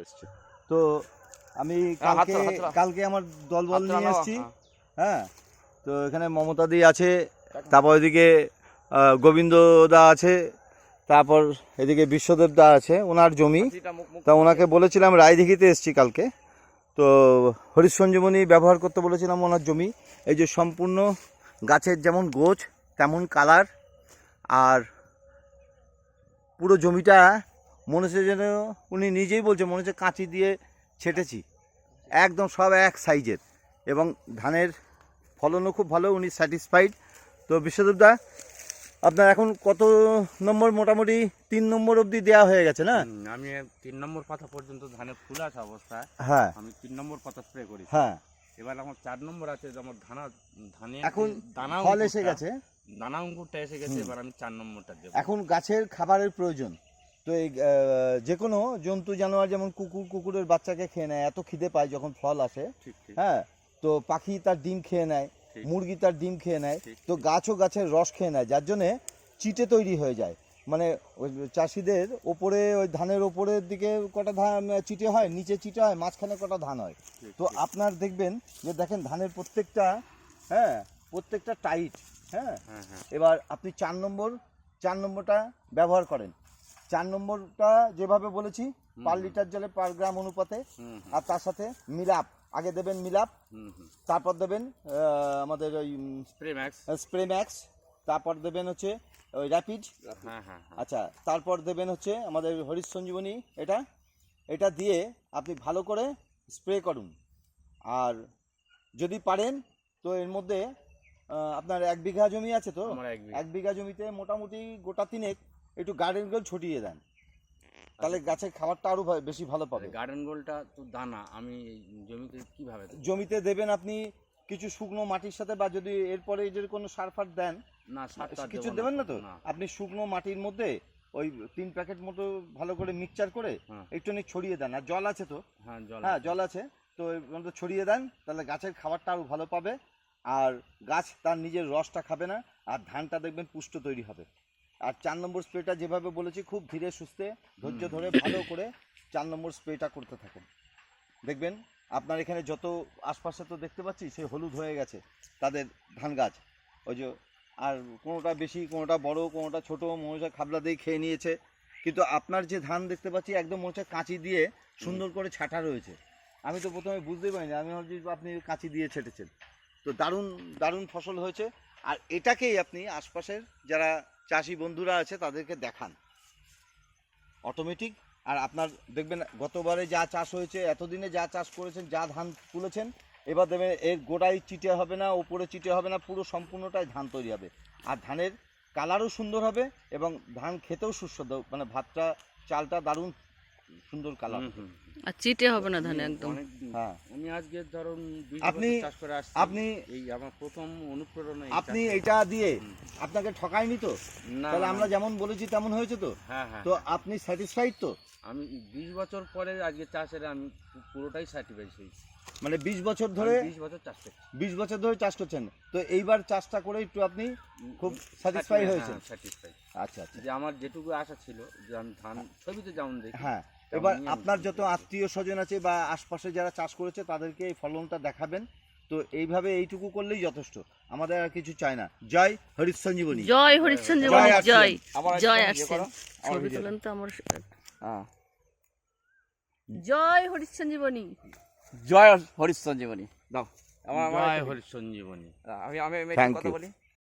এসছে। তো আমি হ্যাঁ, কালকে। কালকে আমার দলবল নিয়ে এসেছি। হ্যাঁ। তো এখানে মমতা দি আছে তারপর এদিকে আহ, গোবিন্দ দা আছে তারপর এদিকে বিশ্বদেব দা আছে ওনার জমি। তা ওনাকে বলেছিলাম রায়দিঘিতে এসেছি কালকে। তো হরিশ সঞ্জীবনী ব্যবহার করতে বলেছিলাম ওনার জমি। এই যে সম্পূর্ণ গাছের যেমন গোছ তেমন কালার। আর পুরো জমিটা মনে হচ্ছে যেন উনি নিজেই বলছে মনে হচ্ছে কাঁচি দিয়ে ছেটেছি। একদম সব এক সাইজের। এবং ধানের ফলনও খুব ভালো উনি স্যাটিসফাইড তো বিশ্বদেবদা আপনার এখন কত নম্বর? মোটামুটি তিন নম্বর অবধি দেওয়া হয়ে গেছে না? আমি তিন নম্বর পাতা পর্যন্ত ধানের ফুল আছে অবস্থায়। হ্যাঁ। আমি তিন নম্বর পাতা স্প্রে করি। হ্যাঁ। এবার আমার চার নম্বর আছে যে আমার ধানা ধানে এখন দানা ফল এসে গেছে? দানা অঙ্কুরটা এসে গেছে এবার আমি চার নম্বরটা দেবো। এখন গাছের খাবারের প্রয়োজন। তো এই যে কোনো জন্তু জানোয়ার যেমন কুকুর কুকুরের বাচ্চাকে খেয়ে নেয় এত খিদে পায় যখন ফল আসে। হ্যাঁ তো পাখি তার ডিম খেয়ে নেয় মুরগি তার ডিম খেয়ে নেয় তো গাছও গাছের রস খেয়ে নেয় যার জন্যে চিটে তৈরি হয়ে যায়। মানে ওই চাষিদের ওপরে ওই ধানের ওপরের দিকে কটা ধান চিটে হয় নিচে চিটে হয় মাঝখানে কটা ধান হয়। তো আপনার দেখবেন যে দেখেন ধানের প্রত্যেকটা হ্যাঁ প্রত্যেকটা টাইট হ্যাঁ। হ্যাঁ হ্যাঁ। এবার আপনি চার নম্বর চার নম্বরটা ব্যবহার করেন। চার নম্বরটা যেভাবে বলেছি পার লিটার জলে পার গ্রাম অনুপাতে। আর তার সাথে মিলাপ আগে দেবেন মিলাপ তারপর দেবেন আমাদের ওই স্প্রে ম্যাক্স স্প্রে ম্যাক্স তারপর দেবেন হচ্ছে ওই র্যাপিড হ্যাঁ হ্যাঁ আচ্ছা তারপর দেবেন হচ্ছে আমাদের হরিশ সঞ্জীবনী এটা। এটা দিয়ে আপনি ভালো করে স্প্রে করুন। আর যদি পারেন তো এর মধ্যে আপনার এক বিঘা জমি আছে তো। এক বিঘা জমিতে মোটামুটি গোটা তিনেক একটু গার্ডেন গোল ছটিয়ে দেন। তাহলে গাছের খাবারটা আরও আরও বেশি ভালো পাবে। গার্ডেন গোলটা তো দানা আমি এই জমিতে কীভাবে দেবো? জমিতে দেবেন আপনি কিছু শুকনো মাটির সাথে বা যদি এরপরে যদি কোনো সার ফার দেন না সারটা কিছু দেবেন না তো আপনি শুকনো মাটির মধ্যে ওই তিন প্যাকেট মতো ভালো করে মিক্সচার করে হ্যাঁ। একটুখানি ছড়িয়ে দেন। আর জল আছে তো? হ্যাঁ জল হ্যাঁ জল আছে। তো এর মধ্যে ছড়িয়ে দেন তাহলে গাছের খাবারটা আরও ভালো পাবে। আর গাছ তার নিজের রসটা খাবে না আর ধানটা দেখবেন পুষ্ট তৈরি হবে। আর চার নম্বর স্প্রেটা যেভাবে বলেছি খুব ধীরে সুস্থে ধৈর্য ধরে ভালো করে চার নম্বর স্প্রেটা করতে থাকুন। দেখবেন আপনার এখানে যত আশপাশে তো দেখতে পাচ্ছি সে হলুদ হয়ে গেছে তাদের ধান গাছ। ওই যে আর কোনোটা বেশি কোনোটা বড় কোনোটা ছোট মনে খাবলা দিয়ে খেয়ে নিয়েছে। কিন্তু আপনার যে ধান দেখতে পাচ্ছি একদম হচ্ছে কাঁচি দিয়ে সুন্দর করে ছাটা রয়েছে। আমি তো প্রথমে বুঝতেই পারিনি আমি ভাবছি আপনি কাঁচি দিয়ে ছেটেছেন। তো দারুণ দারুণ ফসল হয়েছে। আর এটাকেই আপনি আশপাশের যারা চাষি বন্ধুরা আছে, তাদেরকে দেখান। অটোমেটিক আর আপনার দেখবেন, গতবারে যা চাষ হয়েছে, এতদিনে যা চাষ করেছেন, যা ধান তুলেছেন, এবার দেখবেন এর গোড়ায় চিটে হবে না ওপরে চিটে হবে না, পুরো সম্পূর্ণটাই ধান তৈরি হবে। আর ধানের কালারও সুন্দর হবে এবং ধান খেতেও সুস্বাদু মানে ভাতটা, চালটা দারুণ সুন্দর কালার। আর চিটে হবে না ধানে একদম। হ্যাঁ। আমি আজকে ধরুন আপনি- চাষ করে আসছি আপনি এই আমার প্রথম অনুপ্রেরণা আপনি এটা দিয়ে আপনাকে ঠকায়নি তো? তাহলে আমরা যেমন বলেছি তেমন হয়েছে তো? হ্যাঁ হ্যাঁ। তো আপনি স্যাটিসফাইড তো? আমি বিশ বছর পরে আজকে চাষের আমি পুরোটাই সার্টিফাইড হয়েছি মানে বিশ বছর ধরে বিশ বছর চাষ করছি। বিশ বছর ধরে চাষ করছেন। তো এইবার চাষটা করে একটু আপনি খুব satisfy হয়েছেন? স্যাটিসফাই আচ্ছা আচ্ছা। যে আমার যেটুকু আশা ছিল যে আমি ধান ছবিতে যেমন দেখি। হ্যাঁ। এবার আপনার যত আত্মীয় স্বজন আছে বা আশপাশে যারা চাষ করেছে তাদেরকে এই ফলনটা দেখাবেন। তো এইভাবে এইটুকু করলেই যথেষ্ট। আমাদের আর কিছু চাই না। জয় হরিশ সঞ্জীবনী। জয় জয় আসছেন। জয়। জয় ইয়ে আসছেন। ছবি ভিডিওটা। তো আমার হ্যাঁ। জয় হরিশ্চন্দ্রী জয় হরিশ সঞ্জীবনী। দাও। আমার আমার জয় সঞ্জীবনী। আমি আমি আমি কথা বলি।